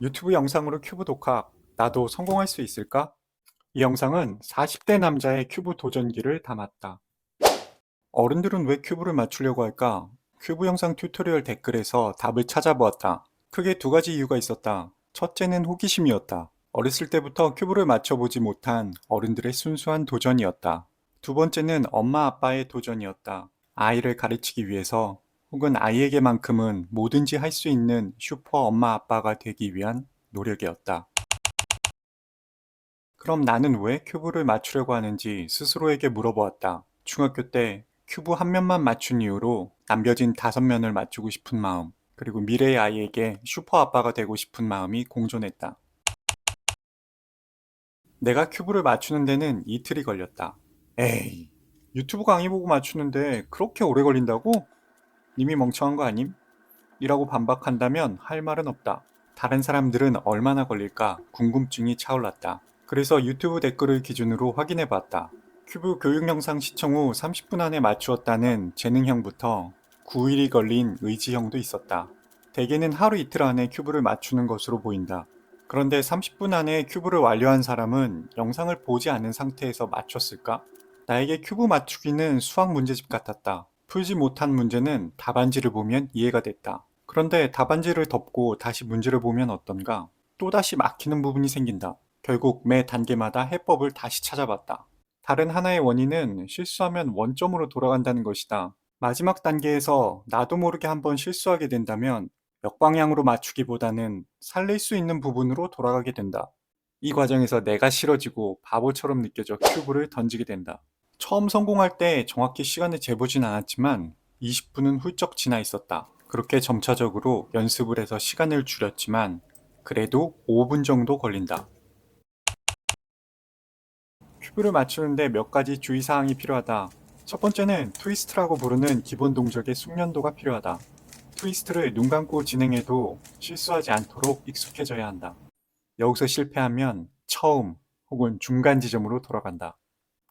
유튜브 영상으로 큐브 독학, 나도 성공할 수 있을까? 이 영상은 40대 남자의 큐브 도전기를 담았다. 어른들은 왜 큐브를 맞추려고 할까? 큐브 영상 튜토리얼 댓글에서 답을 찾아보았다. 크게 두 가지 이유가 있었다. 첫째는 호기심이었다. 어렸을 때부터 큐브를 맞춰보지 못한 어른들의 순수한 도전이었다. 두 번째는 엄마 아빠의 도전이었다. 아이를 가르치기 위해서 혹은 아이에게만큼은 뭐든지 할 수 있는 슈퍼 엄마 아빠가 되기 위한 노력이었다. 그럼 나는 왜 큐브를 맞추려고 하는지 스스로에게 물어보았다. 중학교 때 큐브 한 면만 맞춘 이후로 남겨진 다섯 면을 맞추고 싶은 마음, 그리고 미래의 아이에게 슈퍼 아빠가 되고 싶은 마음이 공존했다. 내가 큐브를 맞추는 데는 이틀이 걸렸다. 에이, 유튜브 강의 보고 맞추는데 그렇게 오래 걸린다고? 님이 멍청한 거 아님? 이라고 반박한다면 할 말은 없다. 다른 사람들은 얼마나 걸릴까 궁금증이 차올랐다. 그래서 유튜브 댓글을 기준으로 확인해 봤다. 큐브 교육 영상 시청 후 30분 안에 맞추었다는 재능형부터 9일이 걸린 의지형도 있었다. 대개는 하루 이틀 안에 큐브를 맞추는 것으로 보인다. 그런데 30분 안에 큐브를 완료한 사람은 영상을 보지 않은 상태에서 맞췄을까? 나에게 큐브 맞추기는 수학 문제집 같았다. 풀지 못한 문제는 답안지를 보면 이해가 됐다. 그런데 답안지를 덮고 다시 문제를 보면 어떤가? 또다시 막히는 부분이 생긴다. 결국 매 단계마다 해법을 다시 찾아봤다. 다른 하나의 원인은 실수하면 원점으로 돌아간다는 것이다. 마지막 단계에서 나도 모르게 한번 실수하게 된다면 역방향으로 맞추기보다는 살릴 수 있는 부분으로 돌아가게 된다. 이 과정에서 내가 싫어지고 바보처럼 느껴져 큐브를 던지게 된다. 처음 성공할 때 정확히 시간을 재보진 않았지만 20분은 훌쩍 지나 있었다. 그렇게 점차적으로 연습을 해서 시간을 줄였지만 그래도 5분 정도 걸린다. 큐브를 맞추는데 몇 가지 주의사항이 필요하다. 첫 번째는 트위스트라고 부르는 기본 동작의 숙련도가 필요하다. 트위스트를 눈 감고 진행해도 실수하지 않도록 익숙해져야 한다. 여기서 실패하면 처음 혹은 중간 지점으로 돌아간다.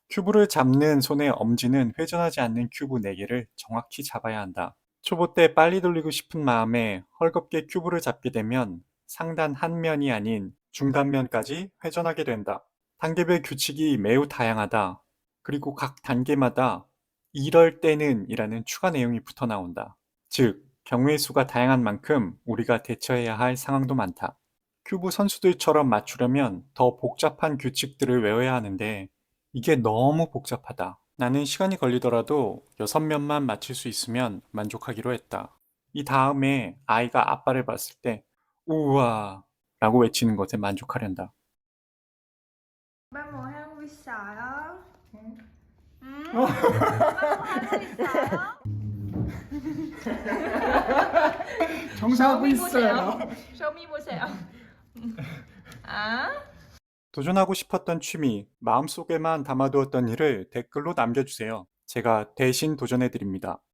큐브를 잡는 손의 엄지는 회전하지 않는 큐브 4개를 정확히 잡아야 한다. 초보 때 빨리 돌리고 싶은 마음에 헐겁게 큐브를 잡게 되면 상단 한 면이 아닌 중단면까지 회전하게 된다. 단계별 규칙이 매우 다양하다. 그리고 각 단계마다 이럴 때는 이라는 추가 내용이 붙어 나온다. 즉, 경우의 수가 다양한 만큼 우리가 대처해야 할 상황도 많다. 큐브 선수들처럼 맞추려면 더 복잡한 규칙들을 외워야 하는데 이게 너무 복잡하다. 나는 시간이 걸리더라도 6면만 맞출 수 있으면 만족하기로 했다. 이 다음에 아이가 아빠를 봤을 때 우와 라고 외치는 것에 만족하련다. Vi sợ đó Ừ. Ba mùa hang vi sợ 정상하고 쇼미 있어요. 쇼미 보세요. 아? 도전하고 싶었던 취미, 마음속에만 담아두었던 일을 댓글로 남겨주세요. 제가 대신 도전해드립니다.